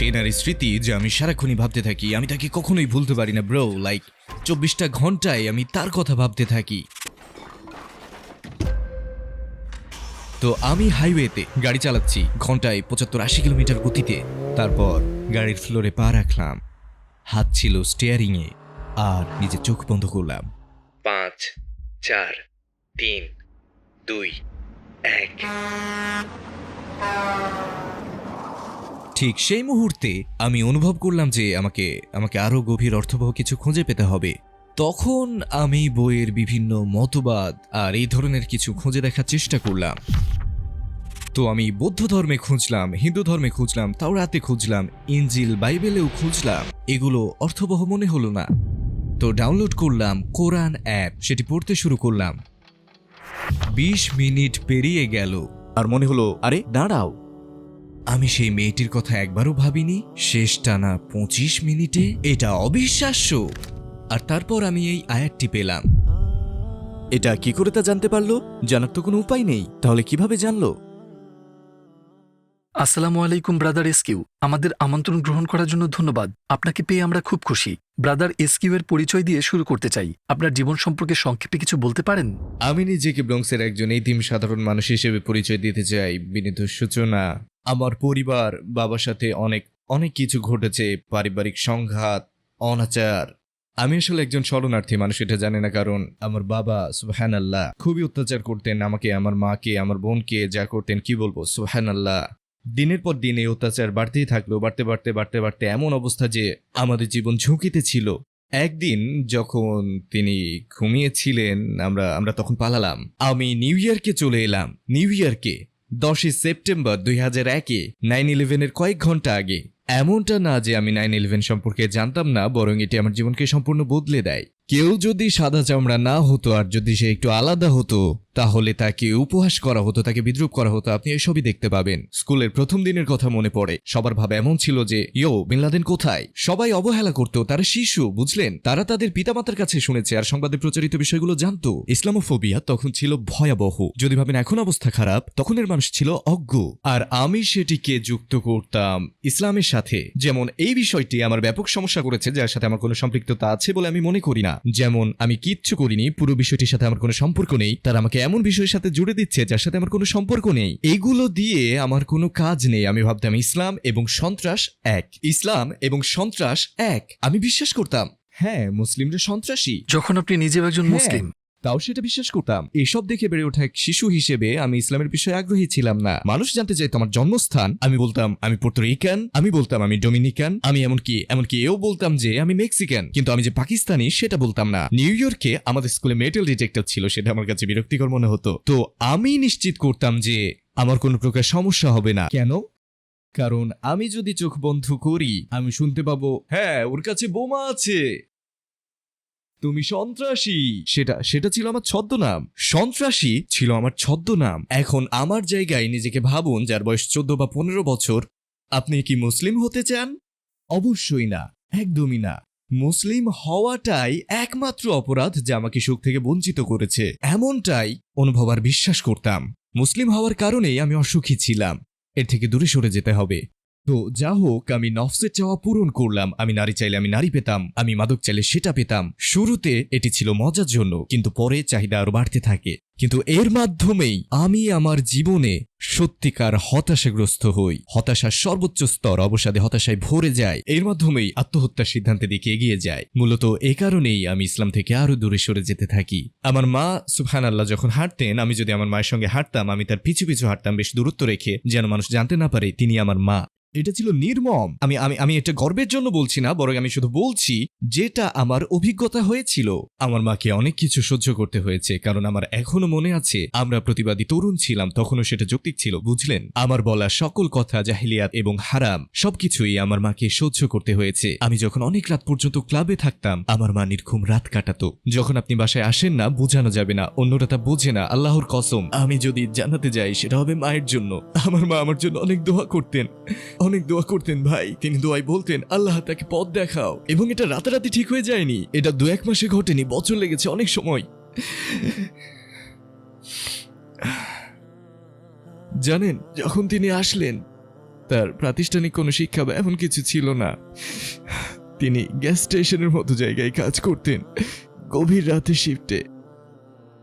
সেই স্মৃতি যে আমি সারাক্ষণই ভাবতে থাকি। আমি তাকে কখনোই ভুলতে পারি না ব্রো লাইক চব্বিশটা ঘন্টায় আমি তার কথা ভাবতে থাকি। তো আমি হাইওয়েতে গাড়ি চালাচ্ছি, ঘন্টায় পঁচাত্তর আশি কিলোমিটার গতিতে। তারপর গাড়ির ফ্লোরে পা রাখলাম, হাত ছিল স্টিয়ারিংয়ে আর নিজের চোখ বন্ধ করলাম। পাঁচ, চার, তিন, দুই, এক। ঠিক সেই মুহূর্তে আমি অনুভব করলাম যে আমাকে আমাকে আরও গভীর অর্থবহ কিছু খুঁজে পেতে হবে। তখন আমি বইয়ের বিভিন্ন মতবাদ আর এই ধরনের কিছু খুঁজে দেখার চেষ্টা করলাম। তো আমি বৌদ্ধ ধর্মে খুঁজলাম, হিন্দু ধর্মে খুঁজলাম তাও রাতে খুঁজলাম ইঞ্জিল বাইবেলেও খুঁজলাম, এগুলো অর্থবহ মনে হলো না। তো ডাউনলোড করলাম কোরআন অ্যাপ, সেটি পড়তে শুরু করলাম। বিশ মিনিট পেরিয়ে গেল। আর মনে হলো, আরে, দাঁড়াও। আমি সেই মেয়েটির কথা একবারও ভাবিনি। শেষ টানা পঁচিশ মিনিটে এটা অবিশ্বাস্য। আর তারপর আমি এই আয়াতটি পেলাম। এটা কি করে তা জানতে পারল? জানার তো কোনো উপায় নেই। তাহলে কীভাবে জানলো? আসসালামু আলাইকুম ব্রাদার এসকিউ আমাদের আমন্ত্রণ গ্রহণ করার জন্য ধন্যবাদ। আপনাকে পেয়ে আমরা খুব খুশি। ব্রাদার এসকিউ এর পরিচয় দিয়ে শুরু করতে চাই। আপনার জীবন সম্পর্কে সংক্ষেপে কিছু বলতে পারেন? আমি নিজেকে ব্রংসের একজন এতিম সাধারণ মানুষ হিসেবে পরিচয় দিতে চাই। বিনীত সূচনা। আমার পরিবার, বাবার সাথে অনেক অনেক কিছু ঘটেছে, পারিবারিক সংঘাত, অনাচার। আমি আসলে একজন শরণার্থী, মানুষ এটা জানে না, কারণ আমার বাবা সুহান আল্লাহ খুবই অত্যাচার করতেন আমাকে, আমার মাকে, আমার বোনকে, যা করতেন, কি বলব সুহান আল্লাহ দিনের পর দিন এই অত্যাচার বাড়তেই থাকল, বাড়তে বাড়তে বাড়তে বাড়তে এমন অবস্থা যে আমাদের জীবন ঝুঁকিতে ছিল। একদিন যখন তিনি ঘুমিয়েছিলেন, আমরা আমরা তখন পালালাম। আমি নিউ ইয়র্কে চলে এলাম, নিউ ইয়র্কে। দশই সেপ্টেম্বর দুই হাজার একে নাইন ইলেভেনের কয়েক ঘণ্টা আগে। এমনটা না যে আমি নাইন ইলেভেন সম্পর্কে জানতাম না, বরং এটি আমার জীবনকে সম্পূর্ণ বদলে দেয়। কেউ যদি সাদা চামড়া না হতো আর যদি সে একটু আলাদা হতো, তাহলে তাকে উপহাস করা হতো, তাকে বিদ্রুপ করা হতো। আপনি এসবই দেখতে পাবেন। স্কুলের প্রথম দিনের কথা মনে পড়ে। সবার ভাবে এমন ছিল যে, ইয়ো বিনলাদেন কোথায়? সবাই অবহেলা করত। তারা শিশু, বুঝলেন? তারা তাদের পিতামাতার কাছে শুনেছে আর সংবাদে প্রচারিত বিষয়গুলো জানতো। ইসলামোফোবিয়া তখন ছিল ভয়াবহ। যদি ভাবেন এখন অবস্থা খারাপ, তখনের মানুষ ছিল অজ্ঞ। আর আমি সেটিকে যুক্ত করতাম ইসলামের সাথে। যেমন এই বিষয়টি আমার ব্যাপক সমস্যা করেছে, যার সাথে আমার কোনো সম্পৃক্ততা আছে বলে আমি মনে করি না। যেমন আমি কিচ্ছু করিনি পুরো বিষয়টির সাথে আমার কোনো সম্পর্ক নেই তারা আমাকে এমন বিষয়ের সাথে জুড়ে দিচ্ছে যার সাথে আমার কোনো সম্পর্ক নেই। এগুলো দিয়ে আমার কোনো কাজ নেই আমি ভাবতাম ইসলাম এবং সন্ত্রাস এক। ইসলাম এবং সন্ত্রাস এক। আমি বিশ্বাস করতাম হ্যাঁ মুসলিমরা সন্ত্রাসী। যখন আপনি নিজেও একজন হ্যাঁ। মুসলিম তাও সেটা বিশ্বাস করতাম। এসব দেখে বেড়ে ওঠা এক শিশু হিসেবে আমি ইসলামের বিষয়ে আগ্রহী ছিলাম না। মানুষ জানতে চাইতো আমার জন্মস্থান। আমি বলতাম, আমি পোর্তোরিকান আমি বলতাম, আমি ডোমিনিকান আমি এমনকি এমনকি এও বলতাম যে, আমি মেক্সিকান কিন্তু আমি যে পাকিস্তানি, সেটা বলতাম না। নিউ ইয়র্কে আমাদের স্কুলে মেটাল ডিটেক্টর ছিল, সেটা আমার কাছে বিরক্তিকর মনে হতো। তো আমি নিশ্চিত করতাম যে, আমার কোনো প্রকার সমস্যা হবে না। কেন? কারণ আমি যদি চোখ বন্ধ করি, আমি শুনতে পাবো হ্যাঁ ওর কাছে বোমা আছে। তুমি সন্ত্রাসী। সেটা সেটা ছিল আমার ছদ্মনাম। সন্ত্রাসী ছিল আমার ছদ্মনাম। এখন আমার জায়গায় নিজেকে ভাবুন, যার বয়স চোদ্দ বা পনেরো বছর। আপনি কি মুসলিম হতে চান? অবশ্যই না, একদমই না। মুসলিম হওয়াটাই একমাত্র অপরাধ যা আমাকে সুখ থেকে বঞ্চিত করেছে। এমনটাই অনুভব আর বিশ্বাস করতাম। মুসলিম হওয়ার কারণেই আমি অসুখী ছিলাম। এর থেকে দূরে সরে যেতে হবে। তো যা হোক, আমি নফসের চাওয়া পূরণ করলাম, আমি নারী চাইলে আমি নারী পেতাম, আমি মাদক চাইলে সেটা পেতাম। শুরুতে এটি ছিল মজার জন্য, কিন্তু পরে চাহিদা আরও বাড়তে থাকে। কিন্তু এর মাধ্যমেই আমি আমার জীবনে সত্যিকার হতাশাগ্রস্ত হই। হতাশার সর্বোচ্চ স্তর অবসাদে হতাশায় ভরে যায় এর মাধ্যমেই আত্মহত্যার সিদ্ধান্তের দিকে এগিয়ে যায় মূলত এ কারণেই আমি ইসলাম থেকে আরও দূরে সরে যেতে থাকি। আমার মা সুবহান আল্লাহ যখন হাঁটতেন, আমি যদি আমার মায়ের সঙ্গে হাঁটতাম, আমি তার পিছু পিছু হাঁটতাম, বেশ দূরত্ব রেখে যেন মানুষ জানতে না পারে তিনি আমার মা। এটা ছিল নির্মম। আমি আমি আমি এটা গর্বের জন্য বলছি না, বরং আমি শুধু বলছি, যেটা আমার অভিজ্ঞতা হয়েছিল। আমার মাকে অনেক কিছু সহ্য করতে হয়েছে, কারণ আমার এখনও মনে আছে, আমরা প্রতিবাদী তরুণ ছিলাম, তখনও সেটা যৌক্তিক ছিল, বুঝলেন? আমার বলা সকল কথা, জাহিলিয়াত এবং হারাম, সবকিছুই আমার মাকে সহ্য করতে হয়েছে। আমি যখন অনেক রাত পর্যন্ত ক্লাবে থাকতাম, আমার মা নির্ঘুম রাত কাটাতো। যখন আপনি বাসায় আসেন না, বোঝানো যাবে না, অন্যরা তা বোঝে না, আল্লাহর কসম। আমি যদি জানাতে যাই, সেটা হবে মায়ের জন্য। আমার মা আমার জন্য অনেক দোয়া করতেন। অনেক দোয়া করতেন, ভাই। তিনি দোয়াই বলতেন, আল্লাহ তাকে পথ দেখাও। এবং এটা রাতারাতি ঠিক হয়ে যায়নি। এটা দু এক মাসে ঘটেনি, বছর লেগেছে অনেক সময়। জানেন, যখন তিনি আসলেন, তার প্রাতিষ্ঠানিক কোনো শিক্ষা বা এমন কিছু ছিল না। তিনি গ্যাস স্টেশনের মতো জায়গায় কাজ করতেন, গভীর রাতে শিফটে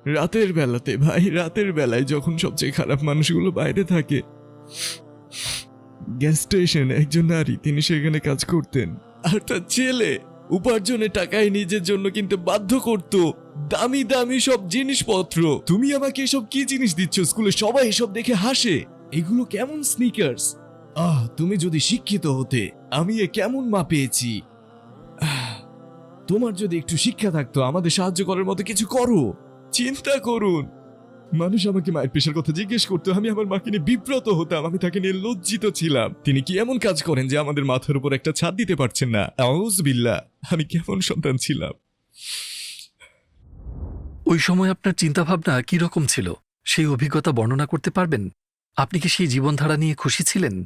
রাতের বেলাতে, ভাই, রাতের বেলায় যখন সবচেয়ে খারাপ মানুষগুলো বাইরে থাকে গ্যাস স্টেশন একজন নারী, তিনি সেখানে কাজ করতেন। আর তার ছেলে উপার্জনের টাকায় নিজের জন্য কিনতে বাধ্য করত। দামি দামি সব জিনিসপত্র। তুমি আমাকে এসব কি জিনিস দিচ্ছ? স্কুলে সবাই এসব দেখে হাসে। এগুলো কেমন স্নিকার্স আহ, তুমি যদি শিক্ষিত হতে, আমি এ কেমন মা পেয়েছি? তোমার যদি একটু শিক্ষা থাকতো, আমাদের সাহায্য করার মতো কিছু করো। চিন্তা করুন। মানুষ আমাকে মায়ের পেশার কথা জিজ্ঞেস করতো, আমি আমার মাকে নিয়ে বিব্রত হতাম, আমি তাকে নিয়ে লজ্জিত ছিলাম। তিনি কি এমন কাজ করেন যে আমাদের মাথার উপর একটা ছাদ দিতে পারছেন না? বিল্লা আমি কেমন সন্তান ছিলাম। ওই সময় আপনার চিন্তাভাবনা কি রকম ছিল? সেই অভিজ্ঞতা বর্ণনা করতে পারবেন? আপনি কি সেই জীবনধারা নিয়ে খুশি ছিলেন?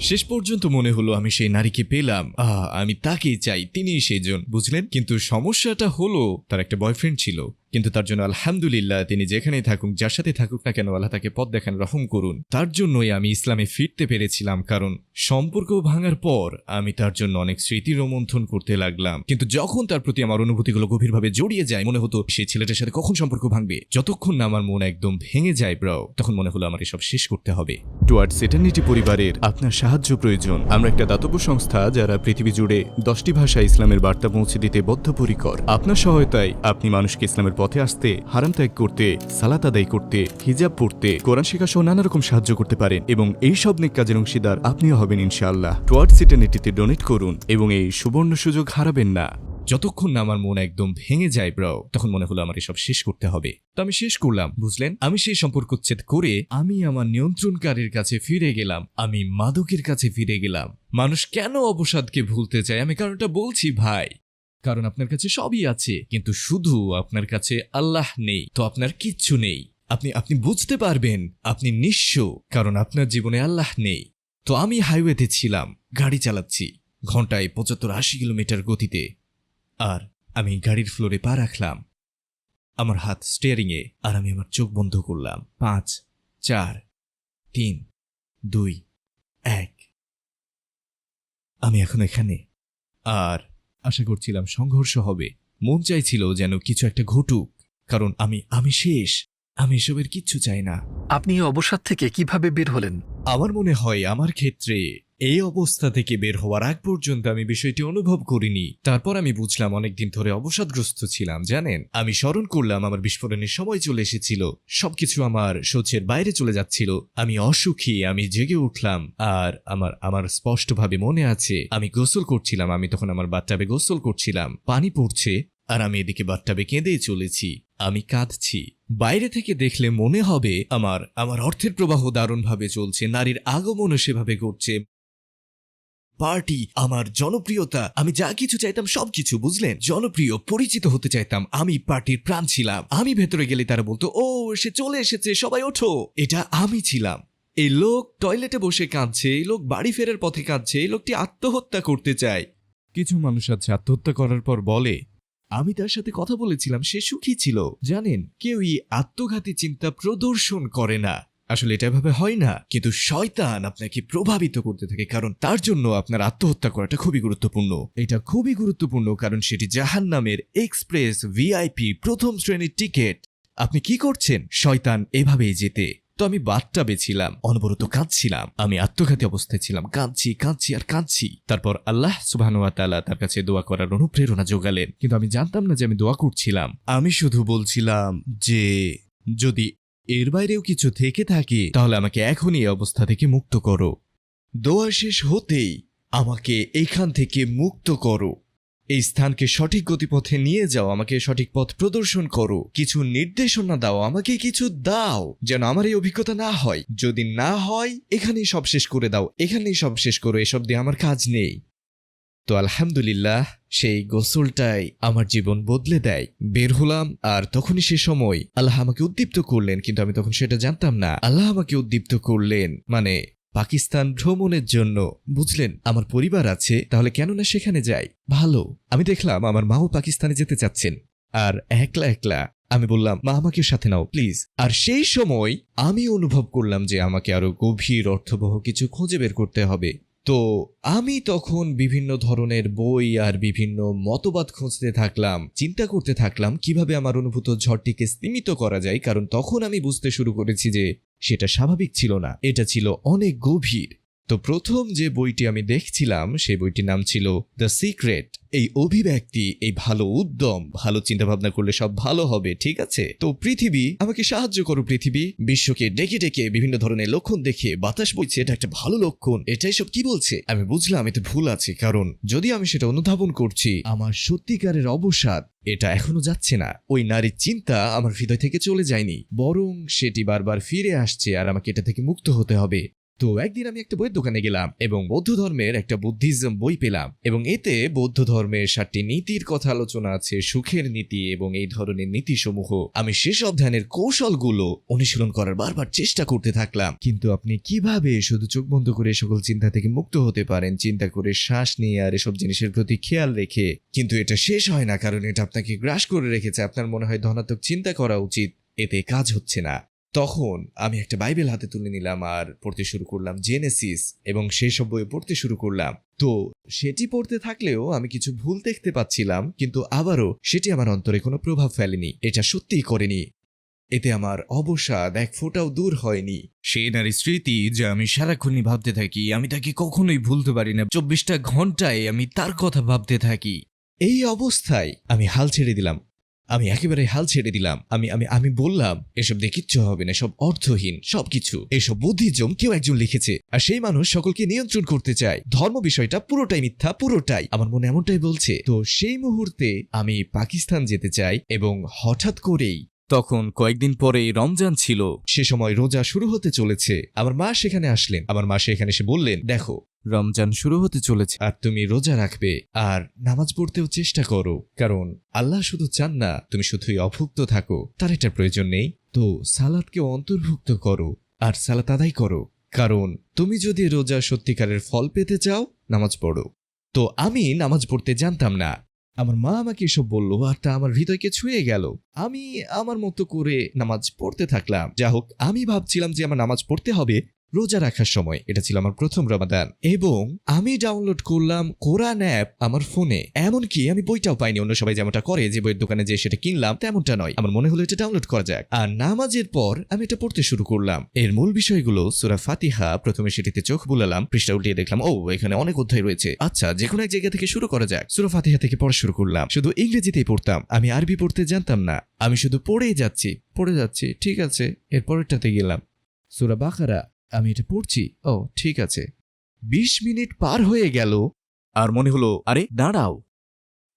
শেষ পর্যন্ত মনে হলো আমি সেই নারীকে পেলাম। আহ, আমি তাকেই চাই, তিনিই সেই জন, বুঝলেন? কিন্তু সমস্যাটা হলো, তার একটা বয়ফ্রেন্ড ছিল। কিন্তু তার জন্য আলহামদুলিল্লাহ তিনি যেখানেই থাকুক, যার সাথে থাকুক না কেন আল্লাহ তাকে পথ দেখান, রহম করুন। তার জন্যই আমি ইসলামে ফিরতে পেরেছিলাম, কারণ সম্পর্ক ভাঙার পর আমি তার জন্য অনেক স্মৃতি রোমন্থন করতে লাগলাম। কিন্তু যখন তার প্রতি আমার অনুভূতিগুলো গভীরভাবে জড়িয়ে যায়, মনে হতো সেই ছেলেটার সাথে কখন সম্পর্ক ভাঙবে? যতক্ষণ না আমার মন একদম ভেঙে যায় ব্রাও তখন মনে হলো আমার এসব শেষ করতে হবে। টুয়ার্ডস এটার্নিটি পরিবারের আপনার সাহায্য প্রয়োজন। আমরা একটা দাতব্য সংস্থা যারা পৃথিবী জুড়ে দশটি ভাষায় ইসলামের বার্তা পৌঁছে দিতে বদ্ধপরিকর। আপনার সহায়তায় আপনি মানুষকে ইসলামের পথে আসতে, হারাম ত্যাগ করতে, সালাত আদায় করতে, হিজাব পড়তে, কোরআন শেখা সহ নানা রকম সাহায্য করতে পারেন এবং এই সব নেক কাজের অংশীদার আপনিও হবেন ইনশাআল্লাহ। টুয়ার্ডস এটার্নিটিতে ডোনেট করুন এবং এই সুবর্ণ সুযোগ হারাবেন না। যতক্ষণ না আমার মন একদম ভেঙে যায় ব্রাও তখন মনে হলো আমার এসব শেষ করতে হবে। তো আমি শেষ করলাম, বুঝলেন? আমি সেই সম্পর্ক উচ্ছেদ করে আমি আমার নিয়ন্ত্রণকারীর কাছে ফিরে গেলাম, আমি মাদকের কাছে ফিরে গেলাম। মানুষ কেন অবসাদকে ভুলতে চায়? আমি কারণটা বলছি ভাই। কারণ আপনার কাছে সবই আছে, কিন্তু শুধু আপনার কাছে আল্লাহ নেই, তো আপনার কিচ্ছু নেই। আপনি আপনি বুঝতে পারবেন, আপনি নিঃস্ব, কারণ আপনার জীবনে আল্লাহ নেই। তো আমি হাইওয়েতে ছিলাম, গাড়ি চালাচ্ছি, ঘন্টায় পঁচাত্তর আশি কিলোমিটার গতিতে। আর আমি গাড়ির ফ্লোরে পা রাখলাম। আমার হাত স্টিয়ারিংয়ে, আর আমি আমার চোখ বন্ধ করলাম। পাঁচ, চার, তিন, দুই, এক। আমি এখন এখানে। আর আশা করছিলাম সংঘর্ষ হবে। মন চাইছিল যেন কিছু একটা ঘটুক, কারণ আমি আমি শেষ। আমি এসবের কিচ্ছু চাই না। আপনি অবসাদ থেকে কীভাবে বের হলেন? আমার মনে হয় আমার ক্ষেত্রে এই অবস্থা থেকে বের হওয়ার আগ পর্যন্ত আমি বিষয়টি অনুভব করিনি। তারপর আমি বুঝলাম অনেকদিন ধরে অবসাদগ্রস্ত ছিলাম, জানেন? আমি স্মরণ করলাম আমার বিস্ফোরণের সময় চলে এসেছিল। সবকিছু আমার সহ্যের বাইরে চলে যাচ্ছিল। আমি অসুখী, আমি জেগে উঠলাম। আর আমার আমার স্পষ্টভাবে মনে আছে, আমি গোসল করছিলাম। আমি তখন আমার বাচ্চাবে গোসল করছিলাম। পানি পড়ছে আর আমি এদিকে বাচ্চাবে কেঁদেই চলেছি। আমি কাঁদছি। বাইরে থেকে দেখলে মনে হবে আমার আমার অর্থের প্রবাহ দারুণভাবে চলছে, নারীর আগমনও সেভাবে ঘটছে। পার্টি, আমার জনপ্রিয়তা, আমি যা কিছু চাইতাম সবকিছু বুঝলেন? জনপ্রিয়, পরিচিত হতে চাইতাম, আমি পার্টির প্রাণ ছিলাম। আমি ভেতরে গেলে তারা বলতো, ও, সে চলে এসেছে, সবাই ওঠো। এটা আমি ছিলাম। এই লোক টয়লেটে বসে কাঁদছে, এই লোক বাড়ি ফেরার পথে কাঁদছে, এই লোকটি আত্মহত্যা করতে চায়। কিছু মানুষ আছে, আত্মহত্যা করার পর বলে আমি তার সাথে কথা বলেছিলাম, সে সুখী ছিল। জানেন, কেউই আত্মঘাতী চিন্তা প্রদর্শন করে না। আসলে এটা এভাবে হয় না, কিন্তু শয়তান আপনাকে প্রভাবিত করতে থাকে, কারণ তার জন্য আপনার আত্মহত্যা করাটা খুবই গুরুত্বপূর্ণ। এটা খুবই গুরুত্বপূর্ণ, কারণ সেটি জাহান নামের এক্সপ্রেস ভিআইপি প্রথম শ্রেণির টিকিট। আপনি কি করছেন? শয়তান এভাবেই যেতে। তো আমি বাদটা বেছিলাম, অনবরত কাঁদছিলাম। আমি আত্মঘাতী অবস্থায় ছিলাম। কাঁদছি কাঁদছি আর কাঁদছি। তারপর আল্লাহ সুবাহানুয়া তালা তার কাছে দোয়া করার অনুপ্রেরণা যোগালেন। কিন্তু আমি জানতাম না যে আমি দোয়া করছিলাম। আমি শুধু বলছিলাম যে, যদি এর বাইরেও কিছু থেকে থাকে, তাহলে আমাকে এখনই এই অবস্থা থেকে মুক্ত করো। দোয়া শেষ হতেই আমাকে এইখান থেকে মুক্ত করো। এই স্থানকে সঠিক গতিপথে নিয়ে যাও, আমাকে সঠিক পথ প্রদর্শন করো, কিছু নির্দেশনা দাও, আমাকে কিছু দাও, যেন আমার এই অভিজ্ঞতা না হয়। যদি না হয়, এখানেই সব শেষ করে দাও, এখানেই সব শেষ করো, এসব দিয়ে আমার কাজ নেই। তো আলহামদুলিল্লাহ, সেই গোসলটাই আমার জীবন বদলে দেয়। বের হলাম, আর তখনই সে সময় আল্লাহ আমাকে উদ্দীপ্ত করলেন, কিন্তু আমি তখন সেটা জানতাম না। আল্লাহ আমাকে উদ্দীপ্ত করলেন মানে পাকিস্তান ভ্রমণের জন্য। বুঝলেন, আমার পরিবার আছে, তাহলে কেন না সেখানে যাই? ভালো, আমি দেখলাম আমার মাও পাকিস্তানে যেতে চাচ্ছেন। আর একলা একলা, আমি বললাম, মা, আমাকে সাথে নাও, প্লিজ। আর সেই সময় আমি অনুভব করলাম যে আমাকে আরও গভীর অর্থবহ কিছু খুঁজে বের করতে হবে। তো আমি তখন বিভিন্ন ধরনের বই আর বিভিন্ন মতবাদ খুঁজতে থাকলাম, চিন্তা করতে থাকলাম কীভাবে আমার অনুভূত ঝড়টিকে স্তীমিত করা যায়, কারণ তখন আমি বুঝতে শুরু করেছি যে সেটা স্বাভাবিক ছিল না। এটা ছিল অনেক গভীর। তো প্রথম যে বইটি আমি দেখছিলাম, সেই বইটির নাম ছিল দ্য সিক্রেট। এই অভিব্যক্তি, এই ভালো উদ্যম, ভালো চিন্তা ভাবনা করলে সব ভালো হবে, ঠিক আছে? তো পৃথিবী, আমাকে সাহায্য করো পৃথিবী। বিশ্বকে ডেকে ডেকে বিভিন্ন ধরনের লক্ষণ দেখে বাতাস বইছে, এটা একটা ভালো লক্ষণ। এটাই সব কি বলছে? আমি বুঝলাম, এতে ভুল আছে, কারণ যদি আমি সেটা অনুধাবন করছি, আমার সত্যিকারের অবসাদ, এটা এখনও যাচ্ছে না। ওই নারীর চিন্তা আমার হৃদয় থেকে চলে যায়নি, বরং সেটি বারবার ফিরে আসছে আর আমাকে এটা থেকে মুক্ত হতে হবে। তো একদিন আমি একটা বইয়ের দোকানে গেলাম এবং বৌদ্ধ ধর্মের একটা বুদ্ধিজম বই পেলাম এবং এতে বৌদ্ধ ধর্মের সাতটি নীতির কথা আলোচনা আছে, সুখের নীতি এবং এই ধরনের নীতিসমূহ। আমি সেসব ধ্যানের কৌশলগুলো অনুশীলন করার বারবার চেষ্টা করতে থাকলাম। কিন্তু আপনি কীভাবে শুধু চোখ বন্ধ করে সকল চিন্তা থেকে মুক্ত হতে পারেন, চিন্তা করে শ্বাস নিয়ে আর এসব জিনিসের প্রতি খেয়াল রেখে? কিন্তু এটা শেষ হয় না, কারণ এটা আপনাকে গ্রাস করে রেখেছে। আপনার মনে হয় ধনাত্মক চিন্তা করা উচিত, এতে কাজ হচ্ছে না। তখন আমি একটা বাইবেল হাতে তুলে নিলাম আর পড়তে শুরু করলাম জেনেসিস এবং সেই সব বই পড়তে শুরু করলাম। তো সেটি পড়তে থাকলেও আমি কিছু ভুল দেখতে পাচ্ছিলাম কিন্তু আবারও সেটি আমার অন্তরে কোনো প্রভাব ফেলেনি এটা সত্যিই করেনি। এতে আমার অবসাদ এক ফোঁটাও দূর হয়নি। সে নারী স্মৃতি যা আমি সারাক্ষণই ভাবতে থাকি আমি তাকে কখনোই ভুলতে পারি না। চব্বিশটা ঘন্টায় আমি তার কথা ভাবতে থাকি। এই অবস্থায় আমি হাল ছেড়ে দিলাম। আমি একেবারে হাল ছেড়ে দিলাম। আমি আমি আমি বললাম, এসব দিয়ে কিচ্ছু হবে না, সব অর্থহীন, সবকিছু। এসব বুদ্ধিজম কেউ একজন লিখেছে, আর সেই মানুষ সকলকে নিয়ন্ত্রণ করতে চায়। ধর্ম বিষয়টা পুরোটাই মিথ্যা, পুরোটাই। আমার মনে এমনটাই বলছে। তো সেই মুহূর্তে আমি পাকিস্তান যেতে চাই এবং হঠাৎ করেই তখন কয়েকদিন পরে রমজান ছিল। সে সময় রোজা শুরু হতে চলেছে। আমার মা সেখানে আসলেন। আমার মা সেখানে এসে বললেন দেখো রমজান শুরু হতে চলেছে। আর তুমি রোজা রাখবে আর নামাজ পড়তেও চেষ্টা করো। কারণ আল্লাহ শুধু চান না তুমি শুধুই অভুক্ত থাকো। তার এটা প্রয়োজন নেই। তো সালাদকে অন্তর্ভুক্ত করো আর সালাত আদায় করো। কারণ তুমি যদি রোজা সত্যিকারের ফল পেতে চাও নামাজ পড়ো। তো আমি নামাজ পড়তে জানতাম না। আমার মা আমাকে এসব বলল আর তা আমার হৃদয়কে ছুঁয়ে গেল। আমি আমার মতো করে নামাজ পড়তে থাকলাম। যা হোক আমি ভাবছিলাম যে আমার নামাজ পড়তে হবে রোজা রাখার সময়। এটা ছিল আমার প্রথম রমাদান। এবং আমি ডাউনলোড করলাম কোরআন অ্যাপ আমার ফোনে। এমনকি আমি বইটাও পাইনি। অন্য সবাই যেমনটা করে, যে বইয়ের দোকানে যে সেটা কিনলাম, তেমনটা নয়। আমার মনে হলো এটা ডাউনলোড করা যাক। আর নামাজের পর আমি এটা পড়তে শুরু করলাম। এর মূল বিষয়গুলো সুরা ফাতিহা, প্রথমে সেটিতে চোখ বুলালাম, পৃষ্ঠা উল্টিয়ে দেখলাম, ও, এখানে অনেক অধ্যায় রয়েছে। আচ্ছা যে কোনো এক জায়গা থেকে শুরু করা যাক। সুরা ফাতিহা থেকে পড়া শুরু করলাম। শুধু ইংরেজিতেই পড়তাম। আমি আরবি পড়তে জানতাম না। আমি শুধু পড়েই যাচ্ছি। পড়ে যাচ্ছি। ঠিক আছে। এর পরেরটাতে গেলাম। সুরা বাকারা। আমি এটা পড়ছি। ও, ঠিক আছে। বিশ মিনিট পার হয়ে গেল। আর মনে হলো, আরে, দাঁড়াও।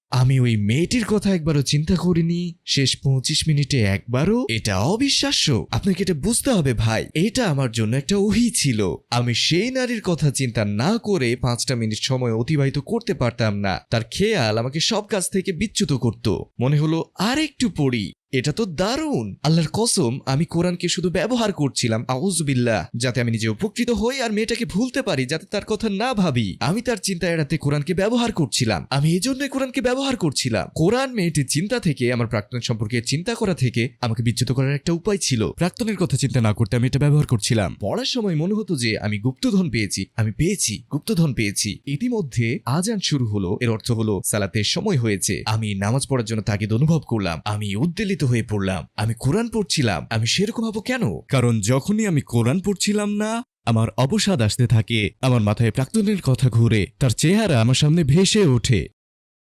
আমি ওই মেয়েটির কথা একবারও চিন্তা করিনি। শেষ পঁচিশ মিনিটে একবারও? এটা অবিশ্বাস্য। আপনাকে এটা বুঝতে হবে, ভাই। এটা আমার জন্য একটা ওহি ছিল। আমি সেই নারীর কথা চিন্তা না করে পাঁচটা মিনিট সময় অতিবাহিত করতে পারতাম না। তার খেয়াল আমাকে সব কাজ থেকে বিচ্যুত করত। মনে হলো আর একটু পড়ি। এটা তো দারুণ। আল্লাহর কসম, আমি কোরআনকে শুধু ব্যবহার করছিলাম আউজবিল্লাহ যাতে আমি নিজে উপকৃত হই আর মেয়েটাকে ভুলতে পারি, যাতে তার কথা না ভাবি। আমি তার চিন্তা এড়াতে কোরআনকে ব্যবহার করছিলাম। আমি এই জন্যই কোরআনকে ব্যবহার করছিলাম। কোরআন মেয়েটির চিন্তা থেকে, আমার প্রাক্তন সম্পর্কে চিন্তা করা থেকে, আমাকে বিচ্যুত করার একটা উপায় ছিল। প্রাক্তনের কথা চিন্তা না করতে আমি এটা ব্যবহার করছিলাম। পড়ার সময় মনে হতো যে, আমি গুপ্তধন পেয়েছি। আমি পেয়েছি, গুপ্তধন পেয়েছি। ইতিমধ্যে আজান শুরু হলো। এর অর্থ হলো, সালাতের সময় হয়েছে। আমি নামাজ পড়ার জন্য তাগিদ অনুভব করলাম। আমি উদ্বেলিত হয়ে পড়লাম। আমি কোরআন পড়ছিলাম। আমি সেরকম হব কেন? কারণ যখনই আমি কোরআন পড়ছিলাম না আমার অবসাদ আসতে থাকে। আমার মাথায় প্রাক্তনের কথা ঘুরে। তার চেহারা আমার সামনে ভেসে ওঠে।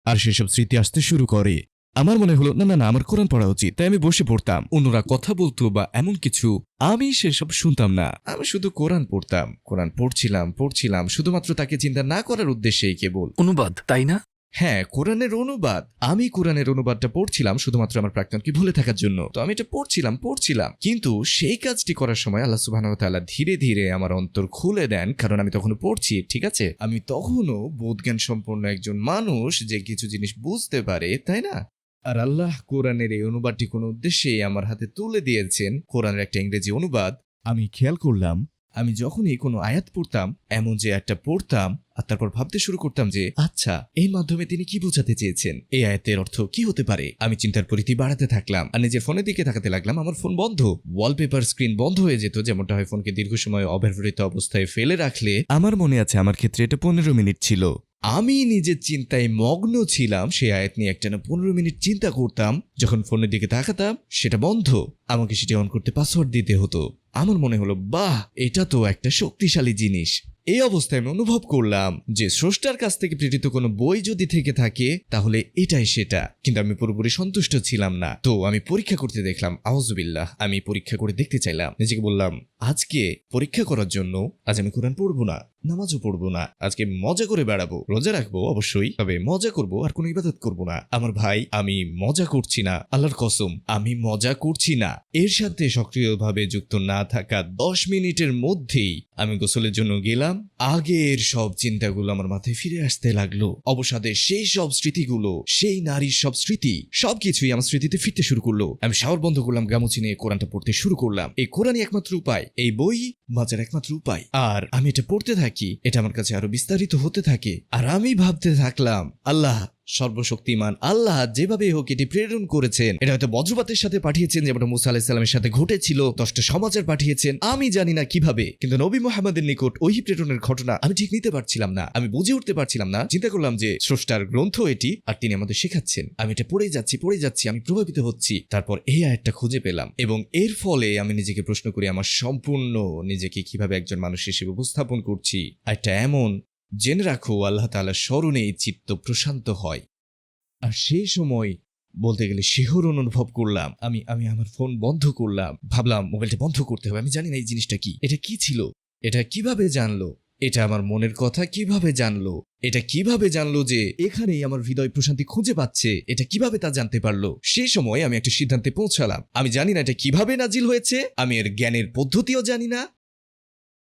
আর সেসব স্মৃতি আসতে শুরু করে। আমার মনে হলো না না না আমার কোরআন পড়া উচিত। তাই আমি বসে পড়তাম। অন্যরা কথা বলতো বা এমন কিছু। আমি সেসব শুনতাম না। আমি শুধু কোরআন পড়তাম। কোরআন পড়ছিলাম পড়ছিলাম। শুধুমাত্র তাকে চিন্তা না করার উদ্দেশ্যেই কেবল। অনুবাদ তাই না? হ্যাঁ কোরআনের অনুবাদ। আমি কোরআনের অনুবাদটা পড়ছিলাম শুধুমাত্র আমার প্রাক্তনকে ভুলে থাকার জন্য। তো আমি এটা পড়ছিলাম পড়ছিলাম। কিন্তু সেই কাজটি করার সময় আল্লাহ সুবাহ তাআলা ধীরে ধীরে আমার অন্তর খুলে দেন, কারণ আমি তখনও পড়ছি, ঠিক আছে? আমি তখনও বোধজ্ঞান সম্পন্ন একজন মানুষ যে কিছু জিনিস বুঝতে পারে, তাই না? আর আল্লাহ কোরআনের এই অনুবাদটি কোনো উদ্দেশ্যেই আমার হাতে তুলে দিয়েছেন। কোরআনের একটা ইংরেজি অনুবাদ। আমি খেয়াল করলাম আমি যখনই কোনো আয়াত পড়তাম, এমন যে একটা পড়তাম আর তারপর ভাবতে শুরু করতাম যে আচ্ছা এই মাধ্যমে তিনি কি বোঝাতে চেয়েছেন? এই আয়াতের অর্থ কি হতে পারে? আমি চিন্তার পরিধি বাড়াতে থাকলাম আর নিজের ফোনের দিকে তাকাতে লাগলাম। আমার ফোন বন্ধ। ওয়ালপেপার স্ক্রিন বন্ধ হয়ে যেত, যেমনটা হয় ফোনকে দীর্ঘ সময় অব্যবহৃত অবস্থায় ফেলে রাখলে। আমার মনে আছে, আমার ক্ষেত্রে এটা পনেরো মিনিট ছিল। আমি নিজের চিন্তায় মগ্ন ছিলাম সেই আয়াত নিয়ে একটানা পনেরো মিনিট চিন্তা করতাম, যখন ফোনের দিকে তাকাতাম, সেটা বন্ধ। আমাকে সেটি অন করতে পাসওয়ার্ড দিতে হতো। আমার মনে হলো, বাহ, এটা তো একটা শক্তিশালী জিনিস। এই অবস্থায় আমি অনুভব করলাম যে স্রষ্টার কাছ থেকে প্রেরিত কোনো বই যদি থেকে থাকে, তাহলে এটাই সেটা। কিন্তু আমি পুরোপুরি সন্তুষ্ট ছিলাম না। তো আমি পরীক্ষা করতে দেখলাম আউজবিল্লাহ আমি পরীক্ষা করে দেখতে চাইলাম। নিজেকে বললাম, আজকে পরীক্ষা করার জন্য আজ আমি কোরআন পড়ব না, নামাজও পড়ব না, আজকে মজা করে বেড়াবো, রোজা রাখব অবশ্যই, তবে মজা করব আর কোনো ইবাদত করব না। আমার ভাই, আমি মজা করছি না, আল্লাহর কসম, আমি মজা করছি না। এর সাথে সক্রিয়ভাবে যুক্ত না থাকা দশ মিনিটের মধ্যেই আমি গোসলের জন্য গেলাম। আগের সব চিন্তাগুলো আমার মাথায় ফিরে আসতে লাগল। অবসাদের সেই সব স্মৃতিগুলো, সেই নারীর সব স্মৃতি, সবকিছুই আমার স্মৃতিতে ফিরতে শুরু করল। আমি শাওয়ার বন্ধ করলাম, গামুচি নিয়ে কোরআনটা পড়তে শুরু করলাম। এই কোরআনই একমাত্র উপায়, এই বই বাঁচার একমাত্র উপায়। আর আমি এটা পড়তে থাকি, এটা আমার কাছে আরও বিস্তারিত হতে থাকে। আর আমি ভাবতে থাকলাম, আল্লাহ সর্বশক্তিমান আল্লাহ যেভাবে হোক এটি প্রেরণ করেছেন। এটা হয়তো বজ্রপাতের সাথে পাঠিয়েছেন যেমন মুসা আলাহিসাল্লামের সাথে ঘটেছিল, দশটা সমাজের পাঠিয়েছেন। আমি জানি না কীভাবে, কিন্তু নবী মোহাম্মদের নিকট ওই প্রেরণের ঘটনা আমি ঠিক নিতে পারছিলাম না। আমি বুঝে উঠতে পারছিলাম না, চিন্তা করলাম যে স্রষ্টার গ্রন্থ এটি, আর তিনি আমাদের শেখাচ্ছেন। আমি এটা পড়ে যাচ্ছি পড়ে যাচ্ছি, আমি প্রভাবিত হচ্ছি। তারপর এই আয়াতটা খুঁজে পেলাম এবং এর ফলে আমি নিজেকে প্রশ্ন করি, আমার সম্পূর্ণ নিজেকে কীভাবে একজন মানুষ হিসেবে উপস্থাপন করছি? একটা এমন জেনে রাখো, আল্লাহ তাআলার স্মরণে এই চিত্ত প্রশান্ত হয়। আর সেই সময় বলতে গেলে শিহরণ অনুভব করলাম। আমি আমি আমার ফোন বন্ধ করলাম। ভাবলাম মোবাইলটা বন্ধ করতে হবে। আমি জানি না এই জিনিসটা কি। এটা কি ছিল? এটা কীভাবে জানলো? এটা আমার মনের কথা কীভাবে জানলো? এটা কীভাবে জানলো যে এখানেই আমার হৃদয় প্রশান্তি খুঁজে পাচ্ছে? এটা কীভাবে তা জানতে পারল? সেই সময় আমি একটা সিদ্ধান্তে পৌঁছালাম। আমি জানি না এটা কীভাবে নাজিল হয়েছে। আমি এর জ্ঞানের পদ্ধতিও জানি না।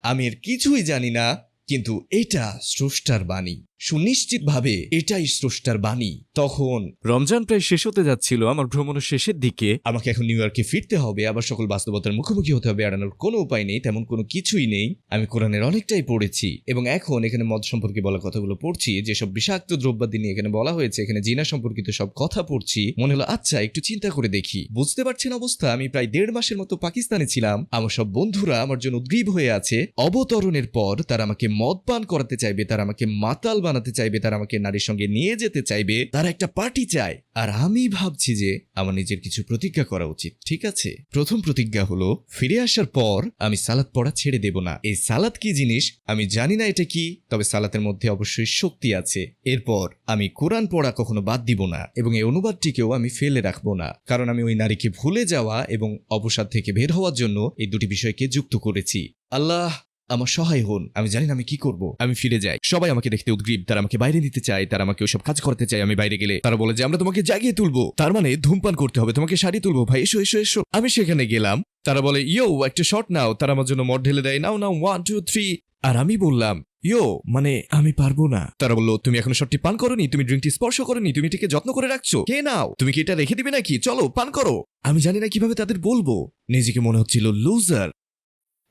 আমি এর কিছুই জানি না। কিন্তু এটা স্রষ্টার বাণী। সুনিশ্চিতভাবে এটাই স্রষ্টার বাণী। তখন রমজান প্রায় শেষ হতে যাচ্ছিল আমার ভ্রমণের শেষের দিকে। আমাকে এখন নিউ ইয়র্কে ফিরতে হবে আবার সকল বাস্তবতার মুখোমুখি হতে হবে এড়ানোর কোনো উপায় নেই তেমন কোনো কিছুই নেই। আমি কোরআনের অনেকটাই পড়েছি এবং এখন এখানে মদ সম্পর্কে বলা কথাগুলো পড়ছি যেসব বিষাক্ত দ্রব্যাদি নিয়ে এখানে বলা হয়েছে এখানে জিনা সম্পর্কিত সব কথা পড়ছি। মনে হলো আচ্ছা একটু চিন্তা করে দেখি। বুঝতে পারছেন অবস্থা আমি প্রায় দেড় মাসের মতো পাকিস্তানে ছিলাম। আমার সব বন্ধুরা আমার জন্য উদ্গ্রীব হয়ে আছে। অবতরণের পর তারা আমাকে মদ পান করাতে চাইবে তারা আমাকে মাতাল বানাতে চাইবে, তারা আমাকে নারীর সঙ্গে নিয়ে যেতে চাইবে, তারা একটা পার্টি চায়। আর আমি ভাবছি যে আমার নিজের কিছু প্রতিজ্ঞা করা উচিত, ঠিক আছে? প্রথম প্রতিজ্ঞা হলো, ফিরে আসার পর আমি সালাদ পড়া ছেড়ে দেব না। এই সালাদ কি জিনিস? আমি জানি না এটা কি, তবে সালাতের মধ্যে অবশ্যই শক্তি আছে। এরপর আমি কোরআন পড়া কখনো বাদ দিব না এবং এই অনুবাদটিকেও আমি ফেলে রাখব না। কারণ আমি ওই নারীকে ভুলে যাওয়া এবং অবসাদ থেকে বের হওয়ার জন্য এই দুটি বিষয়কে যুক্ত করেছি। আল্লাহ আমার সহায় হন। আমি জানি না আমি কি করব। আমি ফিরে যাই। সবাই আমাকে দেখতে উদ্গ্রীব। তারা আমাকে বাইরে নিতে চায়। তারা আমাকে ওইসব কাজ করতে চায়। আমি বাইরে গেলে তারা বলে যে, আমরা তোমাকে জাগিয়ে তুলবো। তার মানে ধূমপান করতে হবে। তোমাকে শাড়ি তুলবো। ভাই, এসো এসো এসো। আমি সেখানে গেলাম। তারা বলে, ইয়ো, একটা শট নাও। তারা আমার জন্য মদ ঢেলে দেয়। নাও নাও ওয়ান টু থ্রি আর আমি বললাম, ইয়ো মানে আমি পারব না। তারা বলল, তুমি এখনও শটটি পান করনি? তুমি ড্রিঙ্কটি স্পর্শ করনি? তুমি এটিকে যত্ন করে রাখছো? কে নাও? তুমি কি এটা রেখে দিবে নাকি? চলো, পান করো। আমি জানি না কীভাবে তাদের বলব। নিজেকে মনে হচ্ছিল লুজার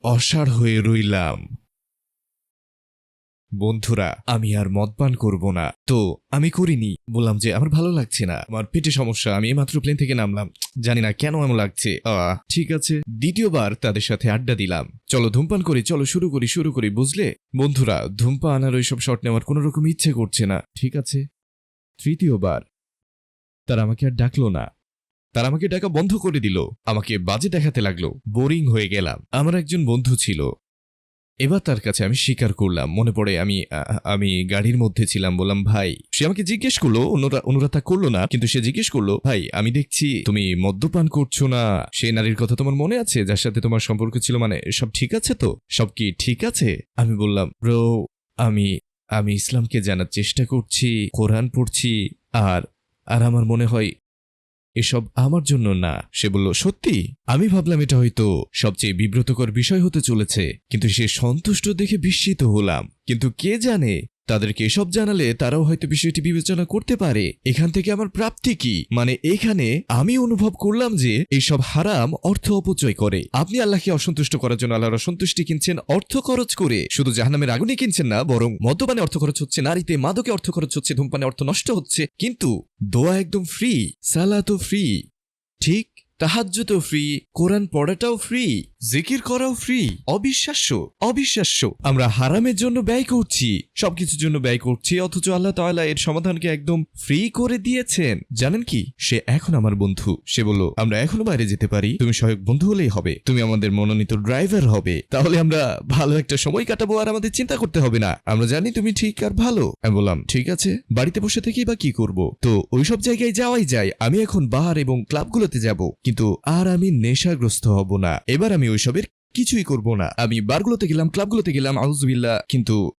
অসাড় হয়ে রইলাম। বন্ধুরা, আমি আর মদ পান করব না। তো, আমি করিনি। বললাম যে, আমার ভালো লাগছে না। আমার পেটে সমস্যা, আমি মাত্র প্লেন থেকে নামলাম। জানি না কেন এমন লাগছে। ঠিক আছে। দ্বিতীয়বার তাদের সাথে আড্ডা দিলাম। চলো ধূমপান করি, চলো শুরু করি শুরু করি, বুঝলে? বন্ধুরা, ধূমপান আর ওইসব শট নেওয়ার কোনো রকম ইচ্ছে করছে না, ঠিক আছে? তৃতীয়বার, তারা আমাকে আর ডাকলো না। তারা আমাকে ডাকা বন্ধ করে দিল। আমাকে বাজে দেখাতে লাগল। বোরিং হয়ে গেলাম। আমার একজন বন্ধু ছিল। এবার তার কাছে আমি স্বীকার করলাম। মনে পড়ে আমি আমি গাড়ির মধ্যে ছিলাম। বললাম, ভাই। সে আমাকে জিজ্ঞেস করল অন্যরা অনুরাধা করল না, কিন্তু সে জিজ্ঞেস করল, ভাই, আমি দেখছি তুমি মদ্যপান করছ না। সে নারীর কথা তোমার মনে আছে? যার সাথে তোমার সম্পর্ক ছিল মানে সব ঠিক আছে তো? সব কি ঠিক আছে? আমি বললাম, ব্রো, আমি আমি ইসলামকে জানার চেষ্টা করছি, কোরআন পড়ছি, আর আর আমার মনে হয় এসব আমার জন্য না। সে বলল, সত্যি? আমি ভাবলাম এটা হয়তো সবচেয়ে বিব্রতকর বিষয় হতে চলেছে। কিন্তু সে সন্তুষ্ট দেখে বিস্মিত হলাম। কিন্তু কে জানে তাদেরকে এসব জানালে তারাও হয়তো বিষয়টি বিবেচনা করতে পারে। এখান থেকে আমার প্রাপ্তি কি? মানে এখানে আমি অনুভব করলাম যে এইসব হারাম অর্থ অপচয় করে। আপনি আল্লাহকে অসন্তুষ্ট করার জন্য আল্লাহর অসন্তুষ্টি কিনছেন, অর্থ খরচ করে। শুধু জাহান্নামের আগুনে কিনছেন না, বরং মদ্যপানে অর্থ খরচ হচ্ছে, নারীতে মাদকে অর্থ খরচ হচ্ছে, ধূমপানে অর্থ নষ্ট হচ্ছে। কিন্তু দোয়া একদম ফ্রি সালা তো ফ্রি, ঠিক তাহাজ্য তো ফ্রি, কোরআন পড়াটাও ফ্রি। জিকির করাও ফ্রি অবিশ্বাস্য অবিশ্বাস্য। আমরা হারামের জন্য ব্যয় করছি, সবকিছুর জন্য ব্যয় করছি, অথচ আল্লাহ তাআলা এর সমাধানকে একদম ফ্রি করে দিয়েছেন। জানেন কি? সে এখন আমার বন্ধু। সে বলল, আমরা এখনও বাইরে যেতে পারি। তুমি সহায়ক বন্ধু হলেই হবে। তুমি আমাদের মনোনীত ড্রাইভার হবে। তাহলে আমরা ভালো একটা সময় কাটাবো আর আমাদের চিন্তা করতে হবে না। আমরা জানি তুমি ঠিক আর ভালো। আমি বললাম, ঠিক আছে। বাড়িতে বসে থেকেই বা কি করব? তো ওইসব জায়গায় যাওয়াই যায়। আমি এখন বার এবং ক্লাবগুলোতে যাব। কিন্তু আর আমি নেশাগ্রস্ত হব না। এবার আমি ওইসবের কিছুই করব না। আমি বারগুলোতে গেলাম, ক্লাবগুলোতে গেলাম আউজবিল্লা কিন্তু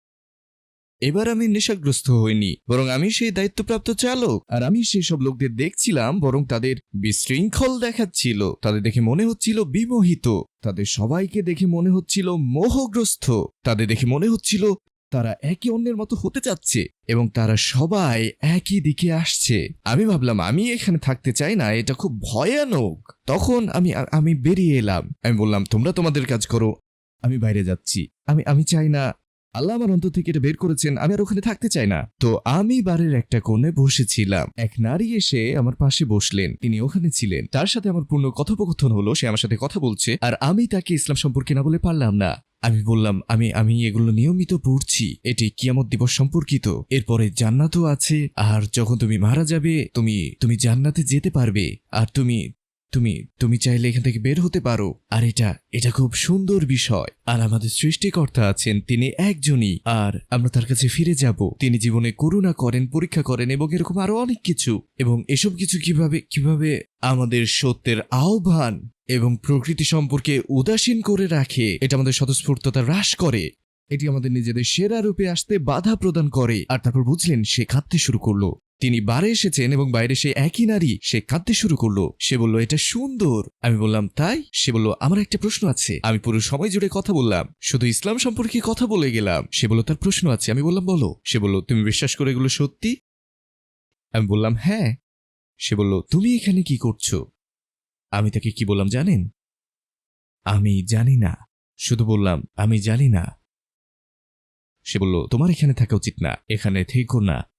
এবার আমি নেশাগ্রস্ত হইনি, বরং আমি সেই দায়িত্বপ্রাপ্ত চালক। আর আমি সেই সব লোকদের দেখছিলাম, বরং তাদের বিশৃঙ্খল দেখাচ্ছিল। তাদের দেখে মনে হচ্ছিল বিমোহিত। তাদের সবাইকে দেখে মনে হচ্ছিল মোহগ্রস্ত। তাদের দেখে মনে হচ্ছিল তারা একে অন্যের মতো হতে চাচ্ছে এবং তারা সবাই একই দিকে আসছে। আমি ভাবলাম, আমি এখানে থাকতে চাই না, এটা খুব ভয়ানক। তখন আমি আমি বেরিয়ে এলাম। আমি বললাম, তোমরা তোমাদের কাজ করো। আমি বাইরে যাচ্ছি। আমি আমি চাই না আল্লাহ আমার অন্তর থেকে এটা বের করেছেন, আমি আর ওখানে থাকতে চাই না। তো আমি বাড়ির একটা কোণে বসেছিলাম। এক নারী এসে আমার পাশে বসলেন। তিনি ওখানে ছিলেন। তার সাথে আমার পূর্ণ কথোপকথন হলো, সে আমার সাথে কথা বলছে, আর আমি তাকে ইসলাম সম্পর্কে না বলে পারলাম না। আমি বললাম, আমি আমি এগুলো নিয়মিত পড়ছি। এটি কিয়ামত দিবস সম্পর্কিত। এরপরে জান্নাতও আছে, আর যখন তুমি মারা যাবে, তুমি তুমি জান্নাতে যেতে পারবে। আর তুমি তুমি তুমি চাইলে এখান থেকে বের হতে পারো। আর এটা এটা খুব সুন্দর বিষয়। আর আমাদের সৃষ্টিকর্তা আছেন, তিনি একজনই। আর আমরা তার কাছে ফিরে যাব। তিনি জীবনে করুণা করেন, পরীক্ষা করেন এবং এরকম আরও অনেক কিছু। এবং এসব কিছু কীভাবে কীভাবে আমাদের সত্যের আহ্বান এবং প্রকৃতি সম্পর্কে উদাসীন করে রাখে, এটা আমাদের স্বতঃস্ফূর্ততা হ্রাস করে। এটি আমাদের নিজেদের সেরা রূপে আসতে বাধা প্রদান করে। আর তারপর বুঝলেন, সে কাঁদতে শুরু করল। তিনি বারে এসেছেন এবং বাইরে সে একই নারী সে কাঁদতে শুরু করল। সে বলল, এটা সুন্দর। আমি বললাম, তাই? সে বলল, আমার একটা প্রশ্ন আছে। আমি পুরো সময় জুড়ে কথা বললাম। শুধু ইসলাম সম্পর্কে কথা বলে গেলাম। সে বলল, তার প্রশ্ন আছে। আমি বললাম, বলো। সে বলল, তুমি বিশ্বাস করে এগুলো সত্যি? আমি বললাম হ্যাঁ। সে বলল, তুমি এখানে কি করছ? আমি তাকে কি বললাম, জানেন? আমি জানি না। শুধু বললাম, আমি জানি না। সে বলল তোমার এখানে থাকা উচিত না। এখানে থেকো না।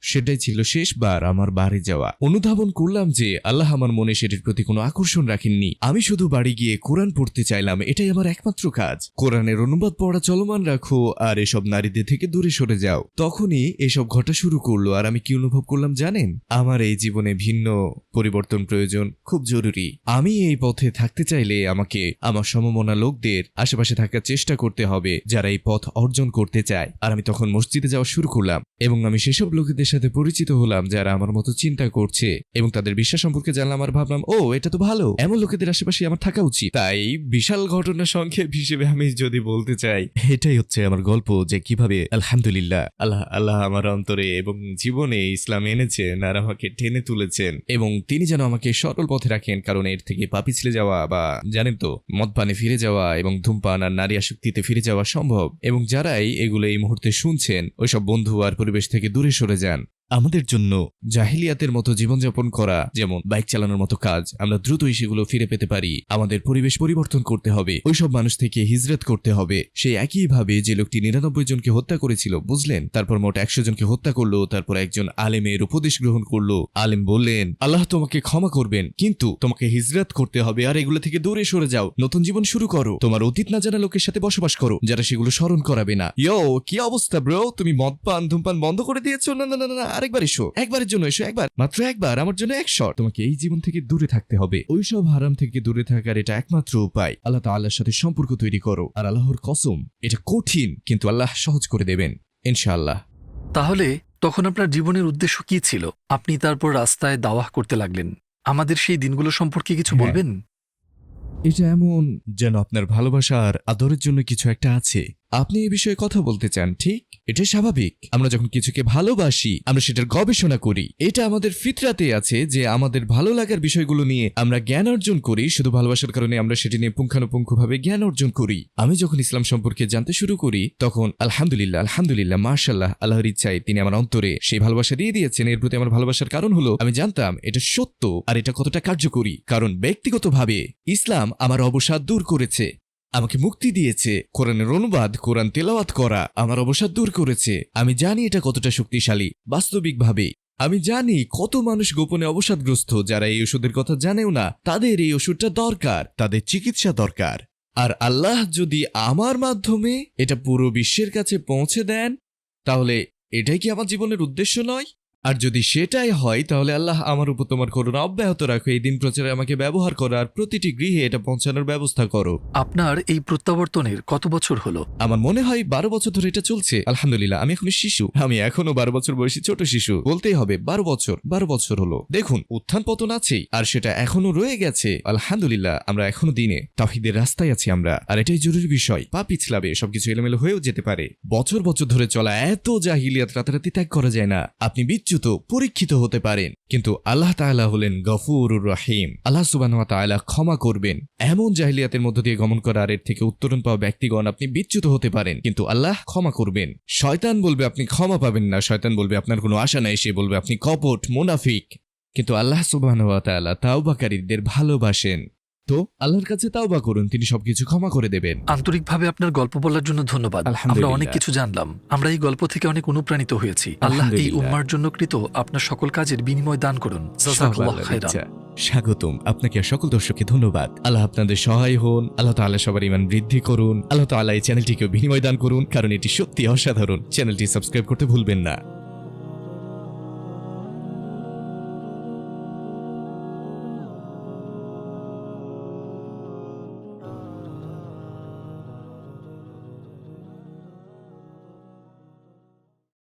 সেটাই ছিল শেষবার আমার বাড়ি যাওয়া। অনুধাবন করলাম যে আল্লাহ আমার মনে সেটির প্রতি কোনো আকর্ষণ রাখেননি। আমি শুধু বাড়ি গিয়ে কোরআন পড়তে চাইলাম, এটাই আমার একমাত্র কাজ। কোরআনের অনুবাদ পড়া চলমান রাখো আর এসব নারীদের থেকে দূরে সরে যাও। তখনই এসব ঘটা শুরু করল আর আমি কি অনুভব করলাম জানেন? আমার এই জীবনে ভিন্ন পরিবর্তন প্রয়োজন খুব জরুরি। আমি এই পথে থাকতে চাইলে আমাকে আমার সমমনা লোকদের আশেপাশে থাকার চেষ্টা করতে হবে, যারা এই পথ অর্জন করতে চায়। আর আমি তখন মসজিদে যাওয়া শুরু করলাম এবং আমি সেসব লোকেদের সাথে পরিচিত হলাম যারা আমার মতো চিন্তা করছে এবং তাদের বিশ্বাস সম্পর্কে জানলাম আর ভাবলাম, ও, এটা তো ভালো। এমন লোকেদের আশেপাশে আমার থাকা উচিত। তাই বিশাল ঘটনা সংক্ষেপ হিসেবে আমি যদি বলতে চাই, এটাই হচ্ছে আমার গল্প যে কীভাবে আলহামদুলিল্লাহ, আল্লাহ আল্লাহ আমার অন্তরে এবং জীবনে ইসলাম এনেছেন আর আমাকে টেনে তুলেছেন এবং তিনি যেন আমাকে সরল পথে রাখেন, কারণ এর থেকে পাপি ছিলে যাওয়া বা, জানেন তো মদপানে ফিরে যাওয়া এবং ধূমপান আর নারী আসক্তিতে ফিরে যাওয়া সম্ভব এবং যারাই এগুলো এই মুহূর্তে শুনছেন, ওইসব বন্ধু আর পরিবেশ থেকে দূরে সরে যান। Japan আমাদের জন্য জাহিলিয়াতের মতো জীবনযাপন করা যেমন বাইক চালানোর মতো কাজ আমরা দ্রুতই সেগুলো ফিরে পেতে পারি। আমাদের পরিবেশ পরিবর্তন করতে হবে। ওইসব মানুষ থেকে হিজরত করতে হবে। সেই একইভাবে যে লোকটি নিরানব্বই জনকে হত্যা করেছিল বুঝলেন? তারপর মোট একশো জনকে হত্যা করল তারপর একজন আলেমের উপদেশ গ্রহণ করল। আলেম বললেন আল্লাহ তোমাকে ক্ষমা করবেন কিন্তু তোমাকে হিজরত করতে হবে আর এগুলো থেকে দূরে সরে যাও। নতুন জীবন শুরু করো। তোমার অতীত না জানা লোকের সাথে বসবাস করো যারা সেগুলো স্মরণ করাবে না। ইয়ো কি অবস্থা ব্রো তুমি মদ পান ধূমপান বন্ধ করে দিয়েছ? না না না না, না আরেকবার এসো একবারের জন্য এসো একবার। মাত্র একবার আমার জন্য এক শট। তোমাকে এই জীবন থেকে দূরে থাকতে হবে। ওইসব হারাম থেকে দূরে থাকার এটা একমাত্র উপায়। আল্লাহ তাআলার সাথে সম্পর্ক তৈরি করো। আর আল্লাহর কসম এটা কঠিন কিন্তু আল্লাহ সহজ করে দেবেন। ইনশাআল্লাহ। তাহলে তখন আপনার জীবনের উদ্দেশ্য কি ছিল? আপনি তারপর রাস্তায় দাওয়াহ করতে লাগলেন। আমাদের সেই দিনগুলো সম্পর্কে কিছু হ্যাঁ। বলবেন? এটা এমন যেন আপনার ভালোবাসা আর আদরের জন্য কিছু একটা আছে। আপনি এই বিষয়ে কথা বলতে চান, ঠিক? এটা স্বাভাবিক। আমরা যখন কিছুকে ভালোবাসি, আমরা সেটার গবেষণা করি। এটা আমাদের ফিতরাতে আছে যে আমাদের ভালো লাগার বিষয়গুলো নিয়ে আমরা জ্ঞান অর্জন করি, শুধু ভালোবাসার কারণে আমরা সেটি নিয়ে পুঙ্খানুপুঙ্খভাবে জ্ঞান অর্জন করি। আমি যখন ইসলাম সম্পর্কে জানতে শুরু করি, তখন আলহামদুলিল্লাহ আলহামদুলিল্লাহ মার্শাল্লাহ আল্লাহর ইচ্ছায় তিনি আমার অন্তরে সেই ভালোবাসা দিয়ে দিয়েছেন। এর প্রতি আমার ভালোবাসার কারণ হলো, আমি জানতাম এটা সত্য আর এটা কতটা কার্যকরী। কারণ ব্যক্তিগতভাবে ইসলাম আমার অবসাদ দূর করেছে। আমাকে মুক্তি দিয়েছে। কোরআনের অনুবাদ, কোরআন তেলাওয়াত করা আমার অবসাদ দূর করেছে। আমি জানি এটা কতটা শক্তিশালী। বাস্তবিকভাবে, আমি জানি কত মানুষ গোপনে অবসাদগ্রস্ত, যারা এই ওষুধের কথা জানেও না, তাদের এই ওষুধটা দরকার, তাদের চিকিৎসা দরকার। আর আল্লাহ যদি আমার মাধ্যমে এটা পুরো বিশ্বের কাছে পৌঁছে দেন, তাহলে এটাই কি আমার জীবনের উদ্দেশ্য নয়? আর যদি সেটাই হয় তাহলে আল্লাহ আমার উপর তোমার করুণা অব্যাহত রাখো। এই দিন প্রচারে আমাকে ব্যবহার করো আর প্রতিটি গৃহে এটা পৌঁছানোর ব্যবস্থা করো। আপনার এই প্রত্যাবর্তনের কত বছর হলো? আমার মনে হয় বারো বছর ধরে এটা চলছে। আলহামদুলিল্লাহ আমি এখন শিশু। আমি এখনও বারো বছর বয়সী ছোট শিশু। বলতেই হবে বারো বছর বারো বছর হলো। দেখুন উত্থান পতন আছেই আর সেটা এখনও রয়ে গেছে। আলহামদুলিল্লাহ আমরা এখনও দিনে। তাহিদের রাস্তায় আছি আমরা আর এটাই জরুরি বিষয়। পা পিছলাবে সবকিছু এলোমেলো হয়েও যেতে পারে। বছর বছর ধরে চলা এত জাহিলিয়াত রাতারাতি ত্যাগ করা যায় না। আপনি বিচ্যুত পরীক্ষিত হতে পারেন। কিন্তু আল্লাহ তাআলা হলেন গফুরুর রহিম। আল্লাহ সুবাহ তাআলা ক্ষমা করবেন। এমন জাহিলিয়াতের মধ্য দিয়ে গমন করা আর এর থেকে উত্তরণ পাওয়া ব্যক্তিগণ আপনি বিচ্যুত হতে পারেন। কিন্তু আল্লাহ ক্ষমা করবেন। শয়তান বলবে আপনি ক্ষমা পাবেন না, শয়তান বলবে আপনার কোনো আশা নাই, সে বলবে আপনি কপট, মুনাফিক। কিন্তু আল্লাহ সুবাহ তাওবাকারীদের ভালোবাসেন। তো আল্লাহর কাছে তাওবা করুন তিনি সবকিছু ক্ষমা করে দেবেন। আন্তরিকভাবে আপনার গল্প বলার জন্য ধন্যবাদ। আমরা অনেক কিছু জানলাম। আমরা এই গল্প থেকে অনেক অনুপ্রাণিত হয়েছি। আল্লাহ এই উম্মার জন্য কৃত আপনার সকল কাজের বিনিময় দান করুন। স্বাগতম আপনাকে আর সকল দর্শককে ধন্যবাদ। আল্লাহ আপনাদের সহায় হন। আল্লাহ তাআলা সবার ইমান বৃদ্ধি করুন। আল্লাহ তাআলা এই চ্যানেলটিকে বিনিময় দান করুন কারণ এটি সত্যি অসাধারণ। চ্যানেলটি সাবস্ক্রাইব করতে ভুলবেন না।